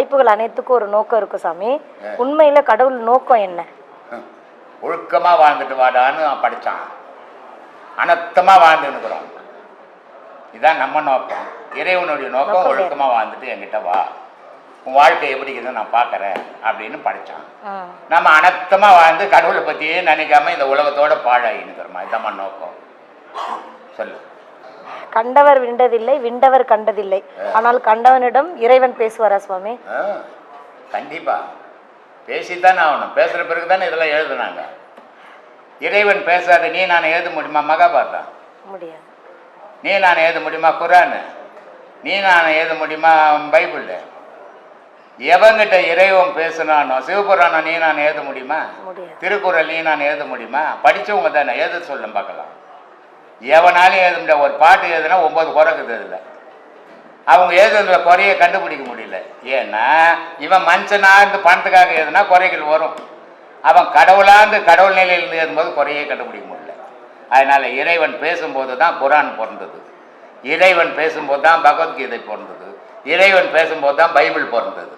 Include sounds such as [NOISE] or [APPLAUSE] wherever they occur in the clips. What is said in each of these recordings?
படைப்புகள் அனைத்துக்கும் ஒரு நோக்கம் இருக்கும் சாமி. உண்மையில கடவுள் நோக்கம் என்ன? ஒழுக்கமாக வாழ்ந்துட்டு வாடான்னு படித்தான் அனர்த்தமாக வாழ்ந்துன்னுக்குறோம் இதான் நம்ம நோக்கம். இறைவனுடைய நோக்கம். ஒழுக்கமாக வாழ்ந்துட்டு என்கிட்ட வா. உன் வாழ்க்கை எப்படி இருக்குதுன்னு நான் பார்க்குறேன் அப்படின்னு படித்தான். நம்ம அனர்த்தமாக வாழ்ந்து கடவுளை பற்றியே நினைக்காம இந்த உலகத்தோட பாழாயின்னுக்கிறோமா இதான் நம்ம நோக்கம். சொல்லு. கண்டவர் விண்டதில்லை விண்டவர் கண்டதில்லை. ஆனால் கண்டவனிடம் இறைவன் பேசுவாரா சுவாமி? ஆ கண்டிப்பாக பேசித்தானே ஆகணும். பேசுகிற பிறகு தானே இதெல்லாம் எழுதுனாங்க. இறைவன் பேசாத நீ நான் எழுத முடியுமா? மகாபாரதம். முடியாது. நீ நான் எழுத முடியுமா? குரான் நீ நான் எழுத முடியுமா? பைபிள். எவங்கிட்ட இறைவன் பேசுனானோ சிவபுராணம் நீ நான் எழுத முடியுமா? திருக்குறள் நீ நான் எழுத முடியுமா? படித்தவங்க தானே. எழுத சொல்லும் பார்க்கலாம். எவனாலும் எழுத முடியாது ஒரு பாட்டு எழுதுனா ஒம்பது குறைக்குது அதில். அவங்க எழுதுறதுல குறைய கண்டுபிடிக்க முடியல. ஏன்னா இவன் மனுஷனா இருந்து பணத்துக்காக எழுதுனா குறைகள் வரும். அவன் கடவுளாந்து கடவுள் நிலையிலிருந்து எழுதும்போது குறையே கண்டுபிடிக்க முடியல. அதனால் இறைவன் பேசும்போது தான் குரான் பிறந்தது இறைவன் பேசும்போது தான் பகவத்கீதை பிறந்தது இறைவன் பேசும்போது தான் பைபிள் பிறந்தது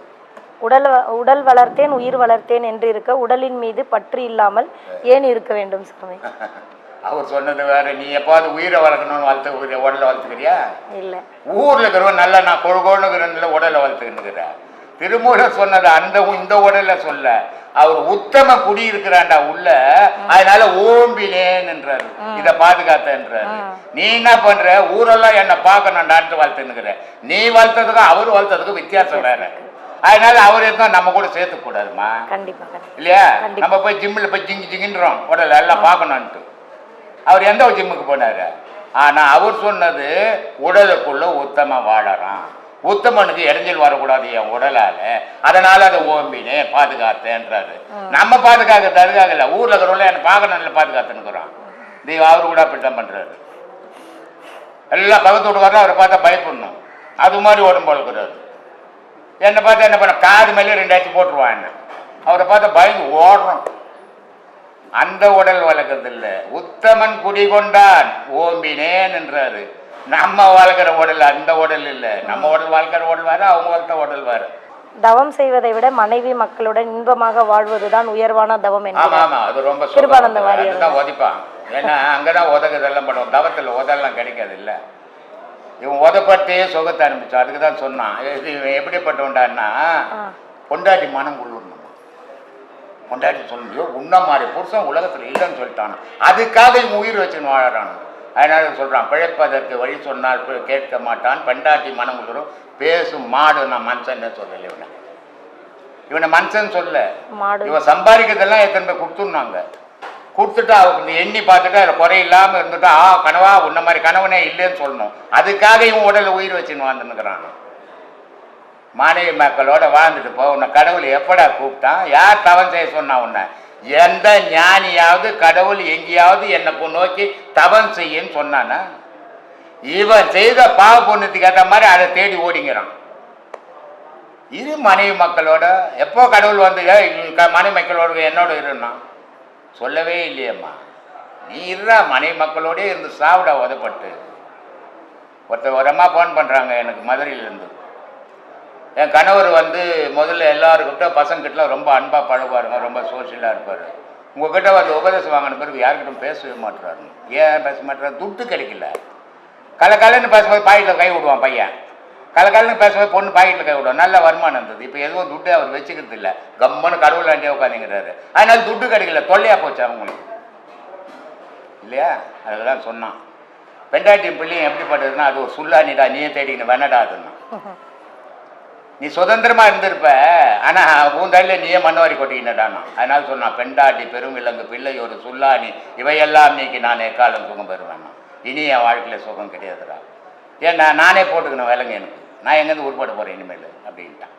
உடல் உடல் வளர்த்தேன் உயிர் வளர்த்தேன் என்று இருக்க உடலின் மீது பற்று இல்லாமல் ஏன் இருக்க வேண்டும் சுவாமி? [LAUGHS] அவர் சொன்னது வேற. நீ எப்பாவது உயிரை வளர்க்கணும்னு வளர்த்து உடலை வளர்த்துக்கிறியா? இல்லை. ஊரில் இருக்கிறவன் நல்லா நான் கொழு கொழுனுங்கிறதுல உடலை வளர்த்துக்கிட்டுக்கிறேன் திருமூலர் சொன்னது அந்த இந்த உடலை சொல்ல. அவர் உத்தம குடி இருக்கிறான்டா உள்ள. அதனால ஓம்பினேன்ன்றாரு இதை பாதுகாத்தன்றாரு. நீ என்ன பண்ற? ஊரெல்லாம் என்ன பார்க்கணும்டான்ட்டு வளர்த்துன்னுக்கிற நீ வளர்த்ததுக்கும் அவர் வளர்த்ததுக்கும் வித்தியாசம் வேற. அதனால அவர் எதுவும் நம்ம கூட சேர்த்துக்க கூடாதுமா கண்டிப்பா கண்டிப்பா. இல்லையா. நம்ம போய் ஜிம்மில் போய் ஜிங்கி ஜிங்கின்றோம். உடலை எல்லாம் பார்க்கணுன்ட்டு அவர் எந்த ஜிம்முக்கு போனாரு? ஆனா அவர் சொன்னது உடலுக்குள்ள உத்தம வாழறான். உத்தமனுக்கு இடைஞ்சல் வரக்கூடாது என் உடலால. அதனால அதை ஓம்பினே பாதுகாத்தேன்றாரு. நம்ம பாதுகாக்கிறது அதுக்காக இல்லை. ஊர்ல இருக்கிறவங்கள என்ன பார்க்கணும்ல பாதுகாத்துன்னுக்குறோம் தெய்வம் அவரு கூட அப்படித்தான் பண்றாரு. எல்லாம் பக்கத்து வீட்டுக்காரரும் அவரை பார்த்தா பயப்படணும். அது மாதிரி உடம்பு வளர்க்குறாரு. என்னை பார்த்தா என்ன பண்ண காது மேலே ரெண்டாச்சும் போட்டுருவான் என்ன. அவரை பார்த்தா பயந்து ஓடுறோம் அந்த உடல் வளர்க்கறது இல்ல உத்தமன் குடிகொண்டான். ஓம்பினேன் என்றாரு. நம்ம வளர்க்குற உடல் அந்த உடல் இல்ல. நம்ம உடல் வளர்க்குற உடல் வேற அவங்க வளர்த்த உடல் வேற. தவம் செய்வதை விட மனைவி மக்களுடன் இன்பமாக வாழ்வதுதான் உயர்வான தவம் ஆமா ஆமா அது ரொம்ப வாரியார். அதுதான் உதைப்பான் ஏன்னா அங்கதான் உதகுதெல்லாம் பண்ணுவோம் தவத்தில் உதெல்லாம் கிடைக்காது இல்ல இவன் உதப்பட்டே சுகத்தை அனுப்பிச்சான். அதுக்கு தான் சொன்னான் எப்படிப்பட்டவன்டான்னா. பொண்டாட்டி மனம் கொள்ளணும் பொண்டாட்டி சொல்லணும் உன்ன மாதிரி புருஷன் உலகத்தில் இல்லைன்னு சொல்லிட்டான். அதுக்காக இவன் உயிர் வச்சுன்னு வாழறான். அதனால சொல்றான் பிழைப்பதற்கு வழி சொன்னால் கேட்க மாட்டான். பெண்டாட்டி மனம் கொள்ளுறோம் பேசும் மாடு நான் மனுஷன் சொல்லல இவனை? இவனை மனுஷன் சொல்ல. மாடு. இவன் சம்பாதிக்கிறதெல்லாம் எத்தனை பேர் கொடுத்துருந்தாங்க. கொடுத்துட்டு இந்த எண்ணி பார்த்துட்டு அதில் குறை இல்லாமல் இருந்துட்டு ஆ கனவா உன்ன மாதிரி கணவனே இல்லைன்னு சொல்லணும். அதுக்காக இவன் உடல்ல உயிர் வச்சுன்னு வாழ்ந்துன்னுக்குறான். மனைவி மக்களோட வாழ்ந்துட்டு போ. உன்னை கடவுள் எப்படா கூப்பிட்டான்? யார் தவம் செய்ய சொன்னா உன்னை? எந்த ஞானியாவது கடவுள் எங்கேயாவது என்னை நோக்கி தவம் செய்யன்னு சொன்னானா இவன் செய்த பாவ புண்ணியத்துக்கு ஏற்ற மாதிரி அதை தேடி ஓடிங்கிறான். இது மனைவி மக்களோட எப்போ கடவுள் வந்து க- மனைவி மக்களோட என்னோட இருன்னா? சொல்லவே இல்லையம்மா. நீ இருடா மனைவி மக்களோடயே இருந்து சாவிடா உதப்பட்டு. ஒருத்தர் ஒரு அம்மா ஃபோன் பண்ணுறாங்க எனக்கு மதுரையிலேருந்து. என் கணவர் வந்து முதல்ல எல்லாருக்கிட்ட பசங்கிட்டலாம் ரொம்ப அன்பாக பழகுவாருங்க ரொம்ப சோஷியலாக இருப்பார். உங்ககிட்ட வந்து உபதேசம் வாங்கின பிறகு யாருக்கிட்டும் பேசவே மாட்டுறாரு ஏன் பேச மாட்டுறாரு துட்டு கிடைக்கல. கலக்கலன்னு பேசும்போது பாக்கெட்டில் கை விடுவான் பையன். கலக்கலன்னு பேசும்போது பொண்ணு பாக்கெட்டில் கை விடுவான். நல்ல வருமானம் இருந்தது. இப்போ எதுவும் துட்டு அவர் வச்சுக்கிறது இல்லை. கம்மன்னு கடவுள் ஆண்டியே உட்காந்துங்கிறாரு அதனால துட்டு கிடைக்கல. தொல்லையாக போச்சு அவங்களுக்கு? இல்லையா? அதுதான் சொன்னான். பெண்டாட்டியும் பிள்ளையும் எப்படிப்பட்டதுன்னா அது ஒரு சுல்லானிடா நீயே தேடிக்கணும் வெனடா அதுன்னா நீ சுதந்திரமா இருந்திருப்ப. ஆனா பூந்தாளில நீயே மண்ணவாரி கொட்டிக்கினடானா அதனால சொன்னான் பெண்டாட்டி பெருவிலங்கு பிள்ளை ஒரு சுல்லானி இவையெல்லாம் நீக்கி நான் எக்காலம் சுகம் பெறுவேன் இனி என் வாழ்க்கையில சுகம் கிடையாதுடா. ஏன்னா நானே போட்டுக்கணும் விலங்கு எனக்கு. நான் எங்கேருந்து உருப்பட போறேன் இனிமேல்? அப்படின்ட்டான்.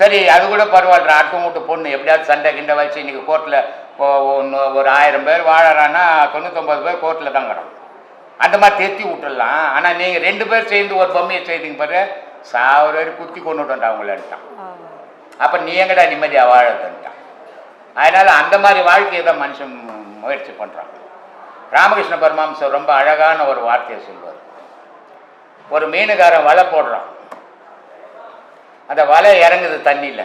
சரி அது கூட பரவாயில்ல அட்டு மூட்டு பொண்ணு எப்படியாவது சண்டை கிண்டை வச்சு இன்னைக்கு கோர்ட்டில் ஒன்று ஒரு ஆயிரம் பேர் வாழறான்னா தொண்ணூத்தொம்பது பேர் கோர்ட்டில் தான் கிடக்கும் அந்த மாதிரி தேத்தி விட்டுடலாம். ஆனால் நீங்கள் ரெண்டு பேர் சேர்ந்து ஒரு பொம்மையை செய்தீங்க பாரு. சாவர வரை குத்தி கொண்டு விட்டோம்டா அவங்களன்ட்டான் அப்போ நீ எங்கடா நிம்மதியாக வாழறதுன்ட்டான் அதனால் அந்த மாதிரி வாழ்க்கையை தான் மனுஷன் முயற்சி பண்ணுறான் ராமகிருஷ்ண பரமஹம்சர் ரொம்ப அழகான ஒரு வார்த்தையை சொல்வார். ஒரு மீனுக்காரன் வலை போடுறான். அந்த வலை இறங்குது தண்ணியில்.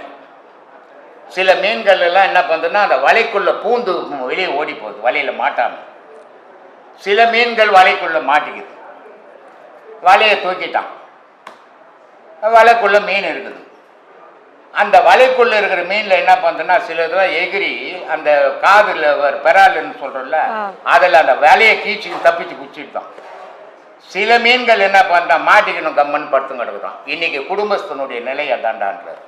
சில மீன்கள் எல்லாம் என்ன பண்ணுதுன்னா அந்த வலைக்குள்ள பூந்து வெளியே ஓடி போகுது வலையில் மாட்டாம. சில மீன்கள் வலைக்குள்ள மாட்டிக்குது. வலையை தூக்கிட்டான். வலைக்குள்ள மீன் இருக்குது. அந்த வலைக்குள்ள இருக்கிற மீன்ல என்ன பண்ணுதுன்னா சில இதெல்லாம் எகிரி அந்த காதுல பெறாலுன்னு சொல்றோம்ல ஆ. அதில் அந்த வலையை கீச்சு தப்பிச்சு குச்சிட்டான் சில மீன்கள் என்ன பண்ணுறான் மாட்டிக்கணும் கம்மன் படுத்து கிடக்குறான் இன்னைக்கு குடும்பஸ்தனுடைய நிலை அதாண்டான்றார்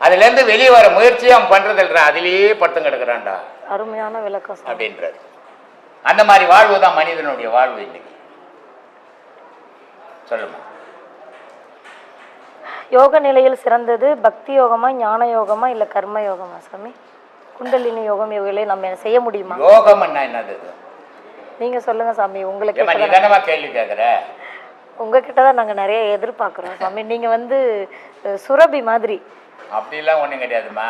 அதுலேருந்து வெளியே வர முயற்சியை அவன் பண்றதில்ல அதிலேயே படுத்து கிடக்குறான்டா. அருமையான விளக்கம் சாமி அப்படின்றார். அந்த மாதிரி வாழ்வு தான் மனிதனுடைய வாழ்வு இன்னைக்கு. சொல்லுமா? யோக நிலையில் சிறந்தது பக்தி யோகமா ஞான யோகமா இல்ல கர்ம யோகமா சாமி? குண்டலினி யோகம் இவைகளை நம்ம செய்ய முடியுமா? யோகம் என்ன என்னது? நீங்க சொல்லுங்க சாமி உங்களுக்கு கேள்வி கேட்குற உங்ககிட்ட தான் நாங்க நிறைய எதிர்பார்க்குறோம் சாமி. நீங்க வந்து சுரபி மாதிரி. அப்படிலாம் ஒன்றும் கிடையாதும்மா.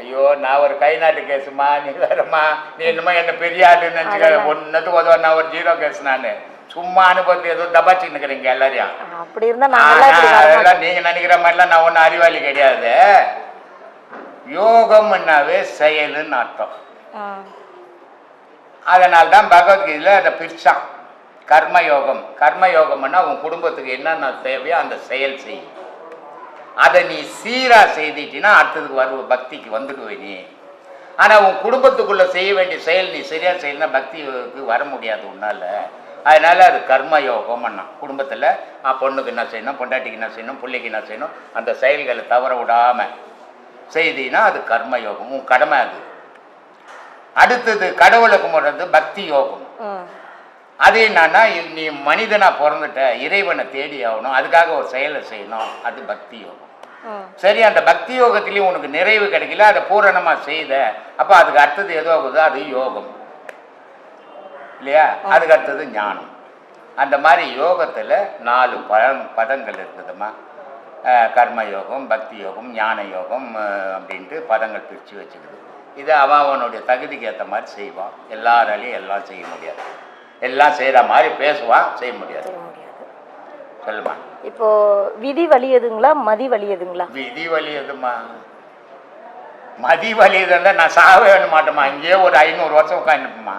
ஐயோ நான் ஒரு கை நாட்டு கேஸுமா நீ வேறம்மா நீ என்னமோ என்ன பெரிய ஆளுன்னு நினச்சிக்க ஒன்றுக்கு உதவ நான் ஒரு ஜீரோ கேஸ் நான். சும்மா அனுபவத்தை ஏதோ டபாச்சின்னு இருக்கிறீங்க எல்லாரையும். அப்படி இருந்தா. அதெல்லாம் நீங்க நினைக்கிற மாதிரிலாம் நான் ஒன்றும் அறிவாளி கிடையாது. யோகம்னாவே செயலுன்னு அர்த்தம். அதனால தான் பகவத்கீதையில் அதை பிரிச்சான். கர்ம யோகம். கர்ம யோகம்னா உன் குடும்பத்துக்கு என்னென்ன தேவையோ அந்த செயல் செய். அதை நீ சீரா செய்துட்டினா அடுத்ததுக்கு வருவ பக்திக்கு வந்துடுவே நீ. ஆனால் உன் குடும்பத்துக்குள்ள செய்ய வேண்டிய செயல் நீ சரியா செய்யலனா பக்திக்கு வர முடியாது உன்னால. அதனால அது கர்ம யோகம் அண்ணா. குடும்பத்தில் பொண்ணுக்கு என்ன செய்யணும் பொண்டாட்டிக்கு என்ன செய்யணும் பிள்ளைக்கு என்ன செய்யணும் அந்த செயல்களை தவற விடாம செய்தீன்னா அது கர்ம யோகம் உன் கடமை அது. அடுத்தது கடவுளை கும்பிட்றது பக்தி யோகம். அது என்னன்னா நீ மனிதனா பிறந்துட்ட இறைவனை தேடி ஆகணும். அதுக்காக ஒரு செயலை செய்யணும். அது பக்தி யோகம். சரி அந்த பக்தி யோகத்திலையும் உனக்கு நிறைவு கிடைக்கல. அதை பூரணமா செய்த அப்போ அதுக்கு அடுத்தது எது ஆகுதோ? அது யோகம். இல்லையா? அதுக்கு அடுத்தது ஞானம். அந்த மாதிரி யோகத்தில் நாலு பதம் பதங்கள் இருக்குதும்மா. அஹ் கர்ம யோகம் பக்தி யோகம் ஞான யோகம் அப்படின்ட்டு பதங்கள் பிரித்து வச்சுக்குது. இது அவன் அவனுடைய தகுதிக்கு ஏற்ற மாதிரி செய்வான். எல்லாராலையும் எல்லாம் செய்ய முடியாது. எல்லாம் செய்கிற மாதிரி பேசுவான் செய்ய முடியாது. சொல்லுமா? இப்போ விதி வலியதுங்களா மதி வலியதுங்களா விதி வலியதுமா மதி வலியதுன்னா நான் சாவே வேண மாட்டேம்மா. இங்கேயே ஒரு ஐநூறு வருஷம் உட்காந்துப்போம்மா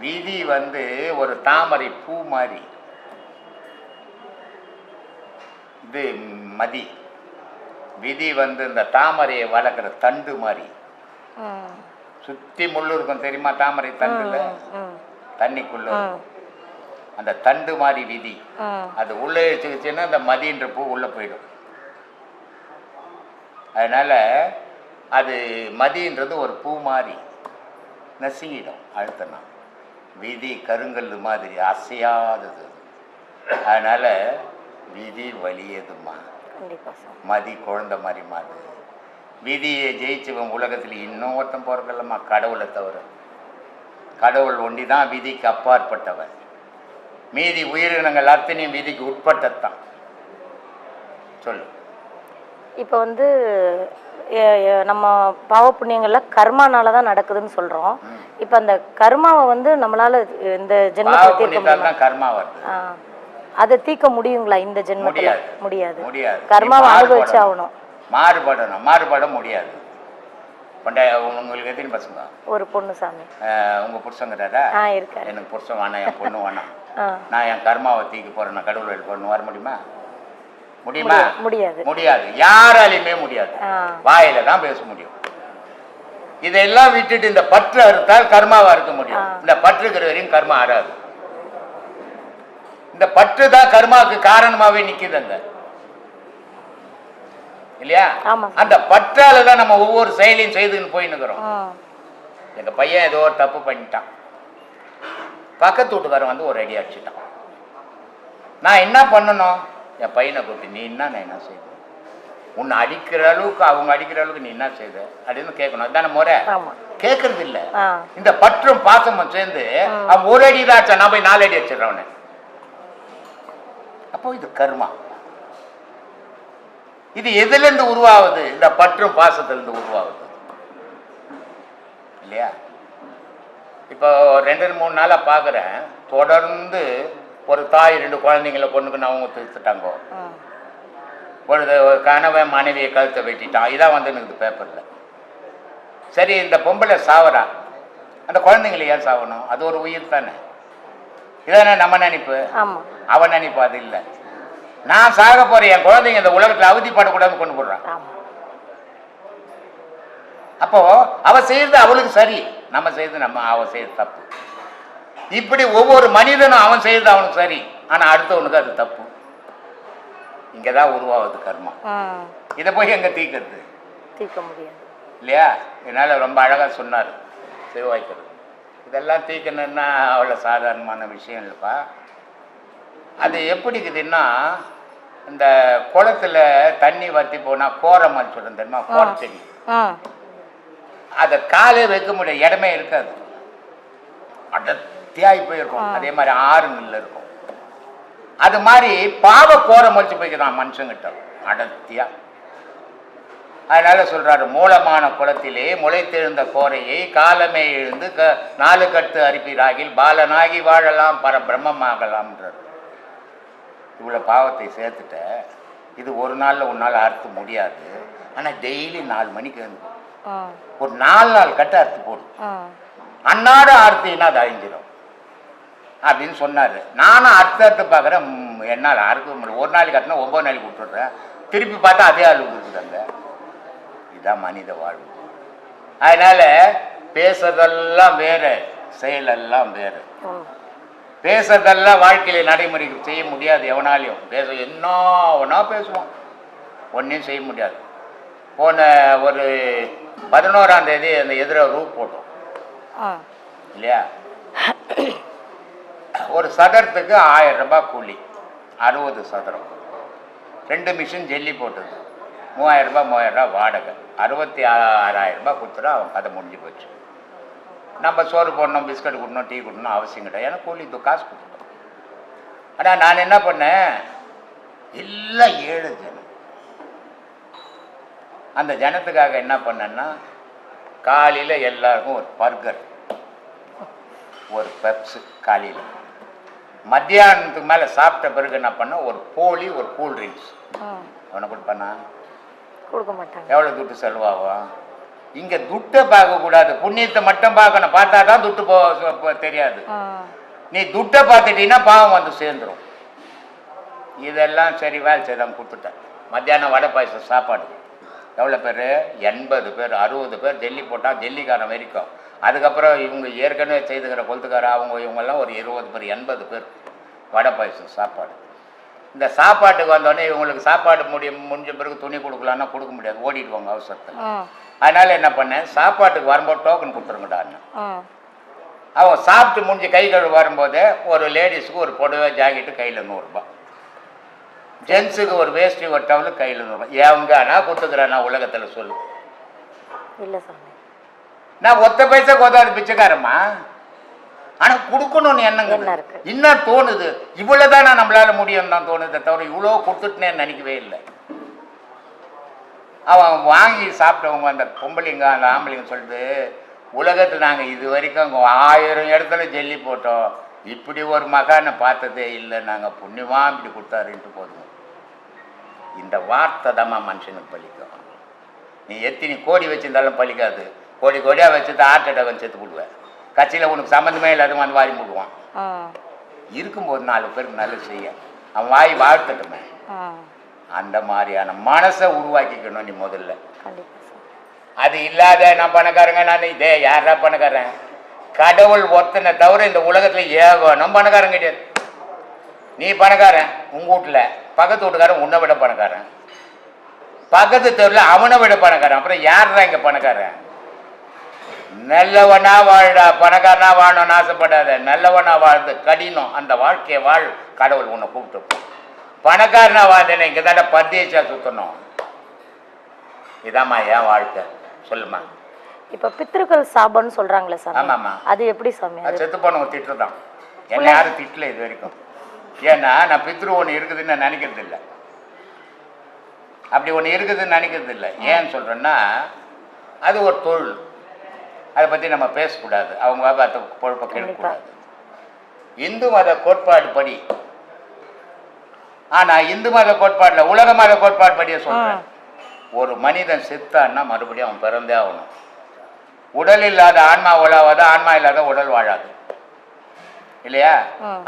விதி வந்து ஒரு தாமரை பூ மாதிரி. இது மதி. விதி வந்து இந்த தாமரையை வளர்க்குற தண்டு மாதிரி. சுத்தி முள்ளு இருக்கும் தெரியுமா தாமரை தண்டுல? தண்ணிக்குள்ள. அந்த தண்டு மாதிரி விதி. அது உள்ளே வச்சுக்கிச்சுன்னா அந்த மதின்ற பூ உள்ளே போயிடும். அதனால் அது மதின்றது ஒரு பூ மாதிரி. நசுங்கிடும் அழுத்தனா. விதி கருங்கல் மாதிரி அசையாதது. அதனால் விதி வலியதுமா மதி குழந்தை மாதிரி மாதிரி விதியை ஜெயிச்சவன் உலகத்தில் இன்னும் ஒருத்தன் பிறக்கலம்மா கடவுளை தவிர. கடவுள் ஒண்டி தான் விதிக்கு அப்பாற்பட்டவன். மீதி உயிரினங்கள் அத்தனையும் விதிக்கு உட்பட்டதுதான். சொல்லு. இப்போ வந்து நம்ம பாவ புண்ணியங்கள்ல கர்மானால தான் நடக்குதுன்னு சொல்றோம். இப்போ அந்த கர்மாவை வந்து நம்மளால இந்த ஜென்மத்தில் தீர்க்க முடியுமா. அதை தீர்க்க முடியுங்களா இந்த ஜென்மத்துல? முடியாது. கர்மாவை அனுபவிச்சு. ஆகணும் மாறுபடணும். மாறுபட முடியாது. உங்களுக்கு எத்தனை பசங்க? ஒரு பொண்ணு சாமி. உங்க புருஷங்கிறாரா? எனக்கு புருஷன் வேணாம் என் பொண்ணு வேணாம். நான் என் கர்மாவை தீக்கு போறேன் நான் கடவுள் போறேன் வர முடியுமா? முடியுமா? முடியாது. முடியாது. யாராலையுமே முடியாது. வாயில தான் பேச முடியும். இதெல்லாம் விட்டுட்டு இந்த பற்று அறுத்தால் கர்மாவா இருக்க முடியும். இந்த பற்றுக்கிற வரையும் கர்மா ஆறாது. இந்த பற்று தான் கர்மாவுக்கு காரணமாவே நிக்குதுங்க. இல்லையா? அந்த பற்றால தான் நம்ம ஒவ்வொரு செயலையும் செய்துன்னு போயின்னு இருக்கிறோம் ம் எங்க பையன் ஏதோ ஒரு தப்பு பண்ணிட்டான். பக்கத்து வீட்டுக்காரன் வந்து ஒரு அடி அடிச்சிட்டான். நான் என்ன பண்ணணும்? என் பையனை கூப்பிட்டு நீ என்ன நான் என்ன செய்தேன் உன்னை அடிக்கிற அளவுக்கு அவங்க அடிக்கிற அளவுக்கு நீ என்ன செய்த? அப்படின்னு கேட்கணும். அதான முறை? கேட்கறது இல்ல. இந்த பற்றும் பாசமும் சேர்ந்து அவன் ஒரு அடி தான் அடிச்சான் நான் போய் நாலு அடி அடிச்சிடறேன் அவனை. அப்போ இது கர்மா. இது எதுல இருந்து உருவாகுது இந்த பற்றும் பாசத்துல இருந்து உருவாகுது இல்லையா? இப்போ ரெண்டு மூணு நாளா பார்க்குறேன். தொடர்ந்து ஒரு தாய் ரெண்டு குழந்தைங்கள பொண்ணுக்குன்னு அவங்க தீர்த்துட்டாங்கோ ஒரு கணவன் மனைவியை கழுத்தை வெட்டிட்டான். இதான் வந்து எனக்கு பேப்பரில் சரி இந்த பொம்பளை சாவறா? அந்த குழந்தைங்களை ஏன் சாவணும்? அது ஒரு உயிர் தானே. இதானே நம்ம நினைப்பு? அவன் நினைப்பு அது இல்லை. நான் சாக போறேன் என் குழந்தைங்க இந்த உலகத்தில் அவதிப்படக்கூடாதுன்னு கொண்டு போடுறான். அப்போ அவ செய்யறது அவளுக்கு சரி. நம்ம செய்யறது நம்ம அவ செய்யறது தப்பு. இப்படி ஒவ்வொரு மனிதனும் அவன் செய்யறது அவனுக்கு சரி. ஆனா அடுத்தவனுக்கு அது தப்பு. இங்கதான் உருவாகுது கர்மா. ம் இதை போய் எங்க தீக்கிறது? தீர்க்க முடியாது. இல்லையா? என்னால் ரொம்ப அழகாக சொன்னார். சிவவாய்க்கிறது இதெல்லாம் தீக்கணும்னா அவ்வளோ சாதாரணமான விஷயம் இல்லைப்பா. அது எப்படி இருக்குதுன்னா இந்த குளத்துல தண்ணி வற்றி போனால் கோரமல் சொல்கிறேன் தெரியுமா? கோரச்செடி அதை காலே வைக்க முடியாது. இடமே இருக்காது. அடர்த்தியாகி போயிருக்கும் அதே மாதிரி ஆறுங்கள்ல இருக்கும். அது மாதிரி பாவ கோரம் மொழிச்சு போய்க்கிறான் மனுஷங்கிட்ட. அடர்த்தியா. அதனால சொல்றாரு மூலமான குளத்திலே முளைத்தெழுந்த கோரையை காலமே எழுந்து க நாலு கட்டு அரிப்பிராகில் பாலனாகி வாழலாம் பர பிரம்மமாகலாம்ன்றார் இவ்வளோ பாவத்தை சேர்த்துட்ட. இது ஒரு நாளில் ஒரு நாள் அறுத்து முடியாது. ஆனால் டெய்லி நாலு மணிக்கு வந்து ஒரு நாலு நாள் கட்ட அறுத்து போடு. ம் அன்னாட அறுத்தினா அது அழிஞ்சிடும் அப்படின்னு சொன்னார். நானும் அறுத்து அறுத்து பார்க்குறேன் என்னால் அறுக்க முடியல. ஒரு நாளைக்கு கட்டினா ஒம்பது நாளைக்கு விட்டுடுறேன் திருப்பி பார்த்தா அதே அளவுக்கு இருக்குதாங்க இதுதான் மனித வாழ்வு. அதனால பேசுறதெல்லாம் வேற செயலெல்லாம் வேற. பேசுறதெல்லாம் வாழ்க்கையில நடைமுறைக்கு செய்ய முடியாது எவனாலையும். பேச என்ன வேணா பேசுவான். ஒன்றையும் செய்ய முடியாது. போன ஒரு பதினோராம் தேதி அந்த எதிர ரூப் போட்டோம். இல்லையா? ஒரு சதுரத்துக்கு ஆயிரம் ரூபாய் கூலி. அறுபது சதுரம். ரெண்டு மிஷின் ஜெல்லி போட்டது. மூவாயிரம் ரூபாய் மூவாயிரம் ரூபாய் வாடகை. அறுபத்தி ஆறாயிரம் ரூபாய் கொடுத்துட்டா அவன் கதை முடிஞ்சு போச்சு. நம்ம சோறு போடணும் பிஸ்கட் கொடுக்கணும் டீ கொடுக்கணும் அவசியம் கிடையாது. ஏன்னா கூலி இது காசு கொடுத்துட்டோம். ஆனால் நான் என்ன பண்ணேன்? எல்லாம் ஏழு ஜனம். அந்த ஜனத்துக்காக என்ன பண்ணேன்னா காலையில் எல்லாருக்கும் ஒரு பர்கர். ஒரு பெப்ஸு காலையில். மத்தியானத்துக்கு மேலே சாப்பிட்ட பிறகு என்ன பண்ண? ஒரு போலி ஒரு கூல் ட்ரிங்க்ஸ் அவனை கொடுப்பானா? கொடுக்க மாட்டாங்க. எவ்வளோ துட்டு செலவாகும் இங்கே துட்டை பார்க்கக்கூடாது புண்ணியத்தை மட்டும் பார்க்கணும். பார்த்தா தான் துட்டு போ தெரியாது. நீ துட்டை பார்த்துட்டீங்கன்னா பாவம் வந்து சேர்ந்துரும். இதெல்லாம் சரி வேலை செய்தான் கொடுத்துட்டேன் மத்தியானம் வடை பாயசம் சாப்பாடு. எவ்வளோ பேர்? எண்பது பேர் அறுபது பேர் ஜெல்லி போட்டால் ஜெல்லிக்காரன் வரைக்கும் அதுக்கப்புறம் இவங்க ஏற்கனவே செய்துக்கிற கொளுத்துக்கார அவங்க இவங்கெல்லாம் ஒரு இருபது பேர் எண்பது பேர் வடை பாயசம் சாப்பாடு. இந்த சாப்பாட்டுக்கு வந்தோடனே இவங்களுக்கு சாப்பாடு முடிய முடிஞ்ச பிறகு துணி கொடுக்கலான்னா கொடுக்க முடியாது. ஓடிடுவாங்க அவசரத்தில். அதனால என்ன பண்ணேன் சாப்பாட்டுக்கு வரும்போது டோக்கன் கொடுத்துருங்கடான்னு அவன் சாப்பிட்டு முடிஞ்சு கை கழுவு வரும்போது ஒரு லேடிஸுக்கு ஒரு புடவை ஜாக்கெட்டு கையில் நூறுரூபா ஜென்ஸுக்கு ஒரு வேஷ்டி ஒரு டவுலு கையில் நூறுரூபா எவங்க நான் கொடுத்துக்கிறேன் உலகத்தில் சொல்லு. இல்லை சாமி. நான் ஒத்த பைசா கோதாது பிச்சைக்காரம்மா. ஆனால் கொடுக்கணும்னு எண்ணங்க. இன்னும் தோணுது. இவ்வளோதானா நம்மளால முடியும் தான் தோணுதே. தவிர இவ்வளோ கொடுத்துட்டுனேன்னு நினைக்கவே இல்லை. அவன் வாங்கி சாப்பிட்டவங்க அந்த பொம்பளைங்க அந்த ஆம்பளைங்க சொல்லுது உலகத்தில் நாங்கள் இது வரைக்கும் ஆயிரம் இடத்துல ஜெல்லி போட்டோம். இப்படி ஒரு மகானை பார்த்ததே இல்லை. நாங்கள் புண்ணியமா இப்படி கொடுத்தாருன்ட்டு போதும். இந்த வார்த்தை தாம்மா மனுஷனுக்கு பலிக்கும் நீ எத்தனை கோடி வச்சிருந்தாலும் பலிக்காது கோடி கோடியாக வச்சுட்டு ஹார்ட் அட்டாக் வந்து செத்து போடுவேன். கட்சியில் உனக்கு சம்மந்தமே இல்லாத வந்து வாரி போடுவான் இருக்கும்போது நாலு பேருக்கு நல்லது செய்ய. அவன் வாய் வாழ்த்தட்டுமே. அந்த மாதிரியான மனசை உருவாக்கிக்கணும் நீ முதல்ல. அது இல்லாத நான் பணக்காரங்க நான் இதே யாரா பணக்காரன்? கடவுள் ஒருத்தனை தவிர இந்த உலகத்தில் ஏகணும் பணக்காரன் கிடையாது நீ பணக்காரன் உங்கள் வீட்டில் பக்கத்து வீட்டுக்காரன் உன்னை விட பணக்காரன். பக்கத்து தெருவில் அவனை விட பணக்காரன். அப்புறம் யார்தான் இங்கே பணக்காரன்? நல்லவனா வாழ்டா பணக்காரனா வாழணும்னு ஆசைப்படாத. நல்லவனா வாழ்ந்து கடினம். அந்த வாழ்க்கையை வாழ். கடவுள் உன்னை கூப்பிட்டு பணக்காரனா வாழ்ந்தேனே இங்கே தாண்ட பத்தியச்சா சுற்றணும் இதாம்மா என் வாழ்க்கை. சொல்லுமா இப்போ பித்திருக்கள் சாபம்னு சொல்றாங்களே சாமி. ஆமாம்மா. அது எப்படி சாமி அது? செத்து போனவங்க திட்டு தான் என்னை யாரும் திட்டல இது வரைக்கும் ஏன்னா நான் பித்ரு ஒன்று இருக்குதுன்னு நான் நினைக்கிறது இல்லை அப்படி ஒன்று இருக்குதுன்னு நினைக்கிறது இல்லை ஏன்னு சொல்கிறேன்னா அது ஒரு தொழில். அதை பற்றி நம்ம பேசக்கூடாது. அவங்க வியாபாரத்தை பொழப்ப கெடுக்கக்கூடாது. இந்து மத கோட்பாடு படி ஆனா இந்து மத கோட்பாடுல உலக மத கோட்பாடு படியே சொல்றேன் ஒரு மனிதன் செத்தான்னா மறுபடியும் அவன் பிறந்தே ஆகணும். உடல் இல்லாத ஆன்மா உழாவாது ஆன்மா இல்லாத உடல் வாழாது. இல்லையா.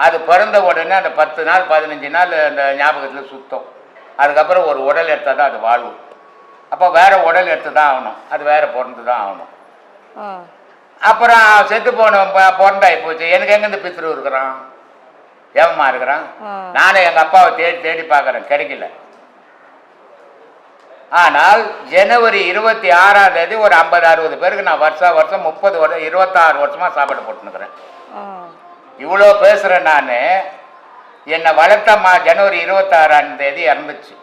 அது பிறந்த உடனே அந்த பத்து நாள் பதினஞ்சு நாள் அந்த ஞாபகத்துல சுத்தம். அதுக்கப்புறம் ஒரு உடல் எடுத்தால் தான் அது வாழ்வு. அப்போ வேற உடல் எடுத்து தான் ஆகணும். அது வேற பிறந்து தான் ஆகணும். அப்புறம் செத்து போன ப- பிறந்தாயி போச்சு. எனக்கு எங்க இந்த பித்ரு இருக்கிறான்? ஏவமா இருக்கிறான். நானும் எங்க அப்பாவை தேடி தேடி பார்க்கறேன். கிடைக்கல. ஆனால் ஜனவரி இருபத்தி ஆறாம் தேதி ஒரு ஐம்பது அறுபது பேருக்கு நான் வருஷா வருஷம் முப்பது வருஷம் இருபத்தாறு வருஷமா சாப்பாடு போட்டுனுக்குறேன் இவ்வளோ பேசுகிறேன் நான். என்னை வளர்த்தம்மா ஜனவரி இருபத்தாறாம் தேதி இறந்துச்சு.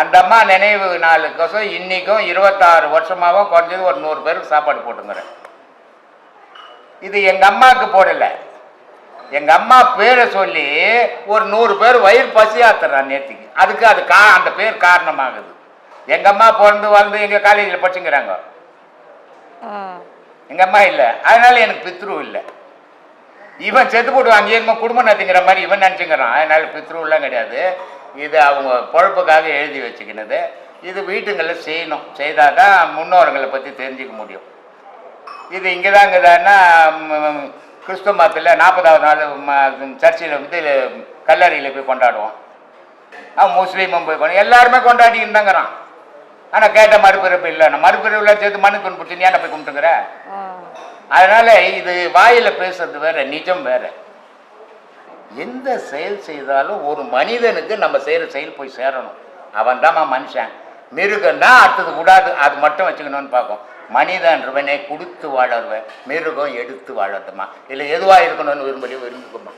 அந்த அம்மா நினைவு நாளுக்கோசம் இன்னைக்கும் இருபத்தாறு வருஷமாவும் குறைஞ்சது ஒரு நூறு பேருக்கு சாப்பாடு போட்டுங்கிறேன். இது எங்க அம்மாவுக்கு போடல. எங்க அம்மா பேரை சொல்லி ஒரு நூறு பேர் வயிறு பசியாத்துறான் நேத்திக்கு. அதுக்கு அது கா அந்த பேர் காரணமாகுது. எங்க அம்மா பிறந்து வளர்ந்து எங்க காலேஜில் படிச்சுங்கிறாங்க. ம் எங்க அம்மா இல்லை. அதனால எனக்கு பித்ரு இல்லை. இவன் செத்து போட்டு அங்கேயே என்னமோ குடும்பம் நடத்திங்கிற மாதிரி இவன் நினச்சிங்கிறான் அதனால பித்ருலாம் கிடையாது. இது அவங்க பொழப்புக்காக எழுதி வச்சுக்கினது. இது வீட்டுங்களில் செய்யணும். செய்தால் தான் முன்னோர்களை பற்றி தெரிஞ்சுக்க முடியும். இது இங்கே தான் இங்குதான்னா கிறிஸ்துவ மதத்தில் நாற்பதாவது நாள் சர்ச்சில் வந்து கல்லறையில் போய் கொண்டாடுவோம். அவன் முஸ்லீமும் போய் கொண்டு எல்லாருமே கொண்டாடிக்கிட்டு தாங்கிறான் ஆனால் கேட்ட மறுபிறப்பு இல்லை. நான் மறுபிறப்பில் சேர்த்து மண்ணு கொண்டு பிடிச்சி நீ ஏன்டா போய் கும்பிட்டுங்கிற அதனால இது வாயில பேசுறது வேற நிஜம் வேற. எந்த செயல் செய்தாலும் ஒரு மனிதனுக்கு நம்ம செய்கிற செயல் போய் சேரணும். அவன் மனுஷன். மிருகம்னா அடுத்தது கூடாது அது மட்டும் வச்சுக்கணும்னு பார்க்கும். மனிதன்றவனே கொடுத்து வாழறவன் மிருகம் எடுத்து வாழறதுமா இல்லை எதுவாக இருக்கணும்னு விரும்பி விரும்பிக்குமா